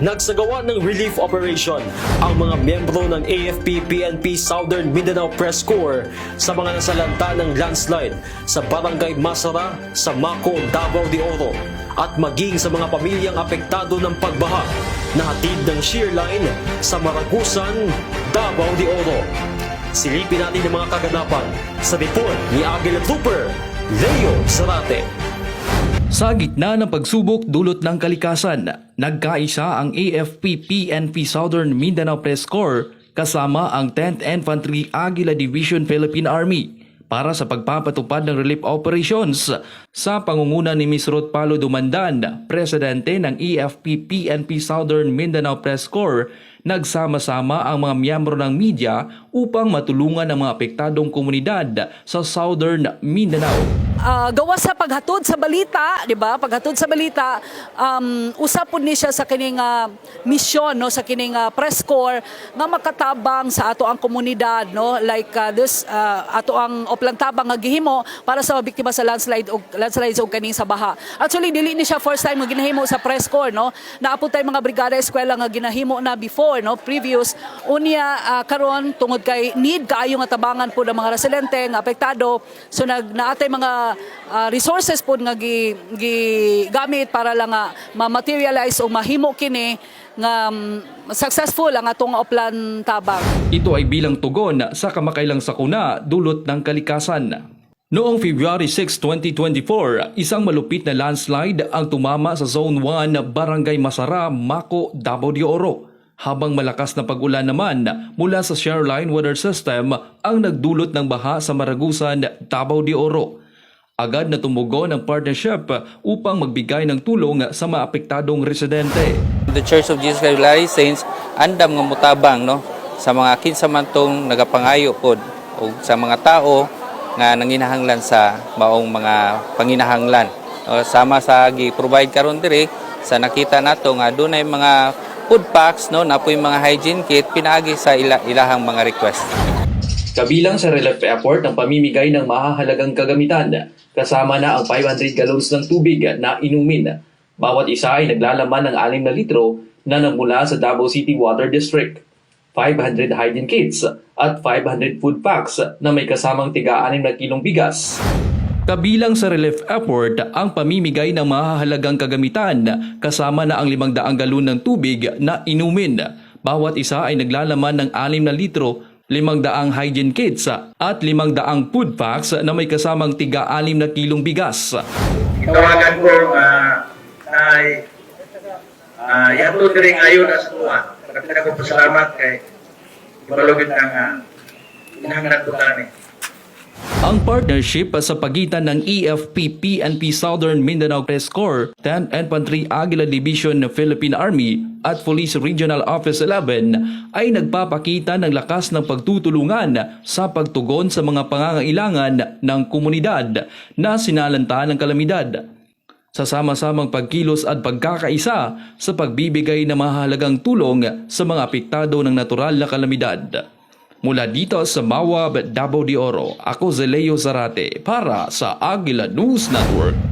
Nagsagawa ng relief operation ang mga miyembro ng AFP-PNP Southern Mindanao Press Corps sa mga nasalanta ng landslide sa Barangay Masara sa Mako, Davao de Oro at maging sa mga pamilyang apektado ng pagbaha na hatid ng shear line sa Maragusan, Davao de Oro. Silipin natin ang mga kaganapan sa report ni Agile Trooper Leo Zarate. Sa gitna ng pagsubok dulot ng kalikasan, nagkaisa ang AFP-PNP Southern Mindanao Press Corps kasama ang 10th Infantry Aguila Division Philippine Army para sa pagpapatupad ng relief operations sa pangunguna ni Ms. Ruth Palo Dumandan, presidente ng AFP-PNP Southern Mindanao Press Corps, nagsama-sama ang mga miyembro ng media upang matulungan ang mga apektadong komunidad sa Southern Mindanao. Ah, gawa sa paghatod sa balita, 'di ba? Paghatod sa balita, um usapon ni siya sa kining ah, misyon no sa kining ah, press corps nga makatabang sa ato ang komunidad no like ah, this ah, ato ang oplang tabang nga gihimo para sa biktima sa landslide og landslides og kaning sa baha. Actually dili ni siya first time nga ginahimo sa press corps no. Naapod tay mga brigada eskwela nga ginahimo na before no previous unya ah, karon tungod kay need kaayo nga tabangan po ng mga residente nga apektado so nag naatay mga ah, resources po nga gi, gi gamit para lang nga ma-materialize o mahimo kini nga mm, successful ang atong oplan tabang. Ito ay bilang tugon sa kamakailang sakuna dulot ng kalikasan. Noong February 6, 2024, isang malupit na landslide ang tumama sa Zone 1 Barangay Masara, Mako, Davao de Oro. Habang malakas na pag-ulan naman mula sa Shoreline Weather System ang nagdulot ng baha sa Maragusan, Davao de Oro. Agad na tumugon ang partnership upang magbigay ng tulong sa mga apektadong residente. The Church of Jesus Christ of Latter-day Saints andam nga mutabang no sa mga kinsamantong nagapangayo pod o sa mga tao nga nanginahanglan sa maong mga panginahanglan. O, sama sa gi-provide karon diri sa nakita nato nga dunay mga food packs no napoy mga hygiene kit pinaagi sa ila, ilahang mga request. Kabilang sa relief effort ang pamimigay ng mahahalagang kagamitan, kasama na ang 500 gallons ng tubig na inumin. Bawat isa ay naglalaman ng 6 na litro na nagmula sa Davao City Water District. 500 hygiene kits at 500 food packs na may kasamang tiga-6 na kilong bigas. Kabilang sa relief effort ang pamimigay ng mahahalagang kagamitan kasama na ang 500 galon ng tubig na inumin. Bawat isa ay naglalaman ng 6 na litro 500 hygiene kits at 500 food packs na may kasamang tiga-6 na kilong bigas. tawagan ko nga ay uh, yato diri ayon sa tuwa. Pagkatapos ko pasalamat kay ibalugid na nga inahanglan ko tani. Ang partnership sa pagitan ng E EFP-PNP Southern Mindanao Press Corps, 10th Infantry Aguila Division ng Philippine Army at Police Regional Office 11 ay nagpapakita ng lakas ng pagtutulungan sa pagtugon sa mga pangangailangan ng komunidad na sinalanta ng kalamidad. Sa sama-samang pagkilos at pagkakaisa sa pagbibigay ng mahalagang tulong sa mga apektado ng natural na kalamidad. Mula dito sa Mawab, Davao de Oro, ako si Leo Zarate para sa Agila News Network.